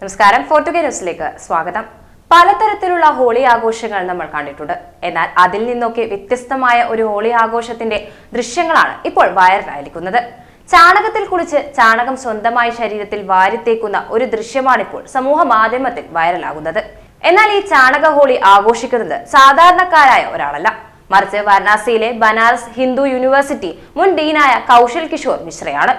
നമസ്കാരം. ഫോർട്ടുഗേ ന്യൂസിലേക്ക് സ്വാഗതം. പലതരത്തിലുള്ള ഹോളി ആഘോഷങ്ങൾ നമ്മൾ കണ്ടിട്ടുണ്ട്. എന്നാൽ അതിൽ നിന്നൊക്കെ വ്യത്യസ്തമായ ഒരു ഹോളി ആഘോഷത്തിന്റെ ദൃശ്യങ്ങളാണ് ഇപ്പോൾ വൈറലായിരിക്കുന്നത്. ചാണകത്തിൽ കുളിച്ച് ചാണകം സ്വന്തമായി ശരീരത്തിൽ വാരിത്തേക്കുന്ന ഒരു ദൃശ്യമാണിപ്പോൾ സമൂഹ മാധ്യമത്തിൽ വൈറലാകുന്നത്. എന്നാൽ ഈ ചാണക ഹോളി ആഘോഷിക്കുന്നത് സാധാരണക്കാരായ ഒരാളല്ല. മറിച്ച് വാരണാസിയിലെ ബനാറസ് ഹിന്ദു യൂണിവേഴ്സിറ്റി മുൻ ഡീനായ കൗശൽ കിഷോർ മിശ്രയാണ്.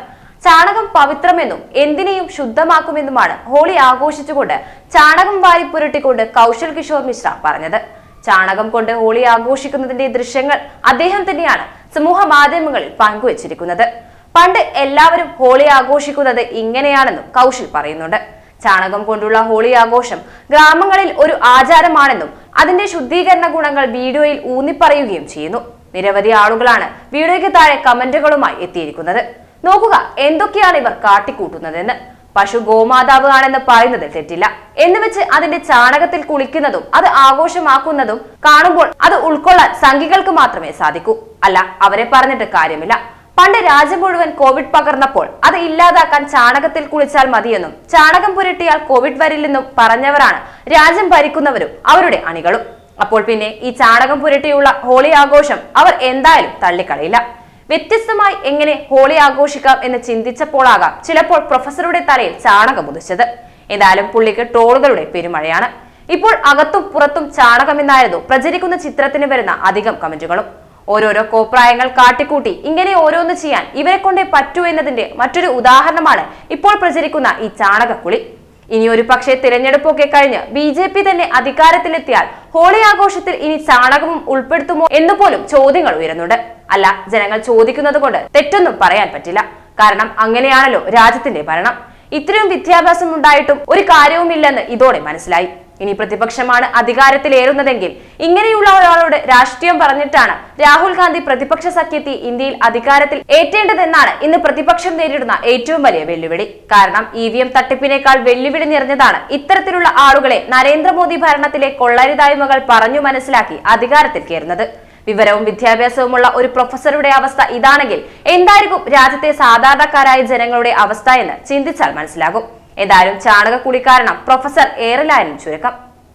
ചാണകം പവിത്രമെന്നും എന്തിനേയും ശുദ്ധമാക്കുമെന്നുമാണ് ഹോളി ആഘോഷിച്ചുകൊണ്ട് ചാണകം വാരി പുരട്ടിക്കൊണ്ട് കൗശൽ കിഷോർ മിശ്ര പറഞ്ഞത്. ചാണകം കൊണ്ട് ഹോളി ആഘോഷിക്കുന്നതിന്റെ ദൃശ്യങ്ങൾ അദ്ദേഹം തന്നെയാണ് സമൂഹ മാധ്യമങ്ങളിൽ പങ്കുവച്ചിരിക്കുന്നത്. പണ്ട് എല്ലാവരും ഹോളി ആഘോഷിക്കുന്നത് ഇങ്ങനെയാണെന്നും കൗശൽ പറയുന്നുണ്ട്. ചാണകം കൊണ്ടുള്ള ഹോളി ആഘോഷം ഗ്രാമങ്ങളിൽ ഒരു ആചാരമാണെന്നും അതിന്റെ ശുദ്ധീകരണ ഗുണങ്ങൾ വീഡിയോയിൽ ഊന്നിപ്പറയുകയും ചെയ്യുന്നു. നിരവധി ആളുകളാണ് വീഡിയോയ്ക്ക് താഴെ കമന്റുകളുമായി എത്തിയിരിക്കുന്നത്. നോക്കുക എന്തൊക്കെയാണ് ഇവർ കാട്ടിക്കൂട്ടുന്നതെന്ന്. പശു ഗോമാതാവ് ആണെന്ന് പറയുന്നത് തെറ്റില്ല. എന്ന് വെച്ച് അതിന്റെ ചാണകത്തിൽ കുളിക്കുന്നതും അത് ആഘോഷമാക്കുന്നതും കാണുമ്പോൾ അത് ഉൾക്കൊള്ളാൻ സംഘികൾക്ക് മാത്രമേ സാധിക്കൂ. അല്ല അവരെ പറഞ്ഞിട്ട് കാര്യമില്ല. പണ്ട് രാജ്യം മുഴുവൻ കോവിഡ് പകർന്നപ്പോൾ അത് ഇല്ലാതാക്കാൻ ചാണകത്തിൽ കുളിച്ചാൽ മതിയെന്നും ചാണകം പുരട്ടിയാൽ കോവിഡ് വരില്ലെന്നും പറഞ്ഞവരാണ് രാജ്യം ഭരിക്കുന്നവരും അവരുടെ അണികളും. അപ്പോൾ പിന്നെ ഈ ചാണകം പുരട്ടിയുള്ള ഹോളി ആഘോഷം അവർ എന്തായാലും തള്ളിക്കളയില്ല. വ്യത്യസ്തമായി എങ്ങനെ ഹോളി ആഘോഷിക്കാം എന്ന് ചിന്തിച്ചപ്പോഴാകാം ചിലപ്പോൾ പ്രൊഫസറുടെ തലയിൽ ചാണകം ഉദിച്ചത്. ഏതായാലും പുള്ളിക്ക് ട്രോളുകളുടെ പെരുമഴയാണ്. ഇപ്പോൾ അകത്തും പുറത്തും ചാണകമെന്നായിരുന്നു പ്രചരിക്കുന്ന ചിത്രത്തിന് വരുന്ന അധികം കമന്റുകളും. ഓരോരോ കോപ്രായങ്ങൾ കാട്ടിക്കൂട്ടി ഇങ്ങനെ ഓരോന്ന് ചെയ്യാൻ ഇവരെ കൊണ്ടേ പറ്റൂ എന്നതിന്റെ മറ്റൊരു ഉദാഹരണമാണ് ഇപ്പോൾ പ്രചരിക്കുന്ന ഈ ചാണകക്കുളി. ഇനി ഒരു പക്ഷേ തിരഞ്ഞെടുപ്പൊക്കെ കഴിഞ്ഞ് ബി ജെ പി തന്നെ അധികാരത്തിലെത്തിയാൽ ഹോളി ആഘോഷത്തിൽ ഇനി ചാണകവും ഉൾപ്പെടുത്തുമോ എന്നുപോലും ചോദ്യങ്ങൾ ഉയരുന്നുണ്ട്. അല്ല ജനങ്ങൾ ചോദിക്കുന്നത് കൊണ്ട് തെറ്റൊന്നും പറയാൻ പറ്റില്ല. കാരണം അങ്ങനെയാണല്ലോ രാജ്യത്തിന്റെ ഭരണം. ഇത്രയും വിദ്യാഭ്യാസം ഉണ്ടായിട്ടും ഒരു കാര്യവുമില്ലെന്ന് ഇതോടെ മനസ്സിലായി. ഇനി പ്രതിപക്ഷമാണ് അധികാരത്തിലേറുന്നതെങ്കിൽ ഇങ്ങനെയുള്ള ഒരാളോട് രാഷ്ട്രീയം പറഞ്ഞിട്ടാണ് രാഹുൽ ഗാന്ധി പ്രതിപക്ഷ സഖ്യത്തെ ഇന്ത്യയിൽ അധികാരത്തിൽ ഏറ്റേണ്ടതെന്നാണ് ഇന്ന് പ്രതിപക്ഷം നേരിടുന്ന ഏറ്റവും വലിയ വെല്ലുവിളി. കാരണം ഇ വി എം തട്ടിപ്പിനേക്കാൾ വെല്ലുവിളി നിറഞ്ഞതാണ് ഇത്തരത്തിലുള്ള ആളുകളെ നരേന്ദ്രമോദി ഭരണത്തിലെ കൊള്ളരുതായ്മകൾ പറഞ്ഞു മനസ്സിലാക്കി അധികാരത്തിൽ കയറുന്നത്. വിവരവും വിദ്യാഭ്യാസവുമുള്ള ഒരു പ്രൊഫസറുടെ അവസ്ഥ ഇതാണെങ്കിൽ എന്തായിരിക്കും രാജ്യത്തെ സാധാരണക്കാരായ ജനങ്ങളുടെ അവസ്ഥ എന്ന് ചിന്തിച്ചാൽ മനസ്സിലാകും. ഏതായാലും ചാണകക്കുളി കാരണം പ്രൊഫസർ ഏറലായിരുന്നു ചുരുക്കം.